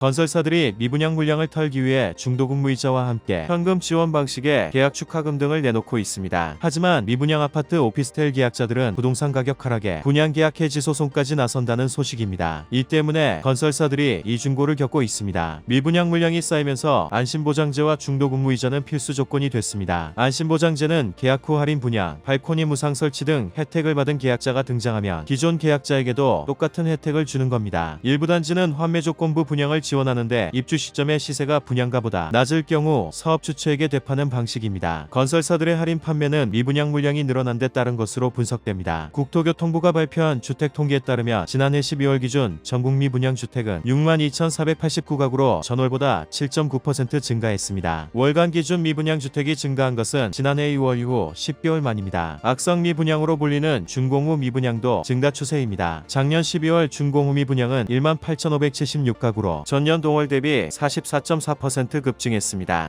건설사들이 미분양 물량을 털기 위해 중도금무이자와 함께 현금 지원 방식의 계약 축하금 등을 내놓고 있습니다. 하지만 미분양 아파트 오피스텔 계약자들은 부동산 가격 하락에 분양 계약 해지 소송까지 나선다는 소식입니다. 이 때문에 건설사들이 이중고를 겪고 있습니다. 미분양 물량이 쌓이면서 안심보장제와 중도금무이자는 필수 조건이 됐습니다. 안심보장제는 계약 후 할인 분양, 발코니 무상 설치 등 혜택을 받은 계약자가 등장하면 기존 계약자에게도 똑같은 혜택을 주는 겁니다. 일부 단지는 환매 조건부 분양을 지원하는데 입주 시점의 시세가 분양가보다 낮을 경우 사업 주체에게 되파는 방식입니다. 건설사들의 할인 판매는 미분양 물량이 늘어난 데 따른 것으로 분석됩니다. 국토교통부가 발표한 주택 통계에 따르면 지난해 12월 기준 전국 미분양 주택은 62,489가구로 전월보다 7.9% 증가했습니다. 월간 기준 미분양 주택이 증가한 것은 지난해 2월 이후 10개월 만입니다. 악성 미분양으로 불리는 준공후 미분양도 증가 추세입니다. 작년 12월 준공후 미분양은 18,576가구로 전년 동월 대비 44.4% 급증했습니다.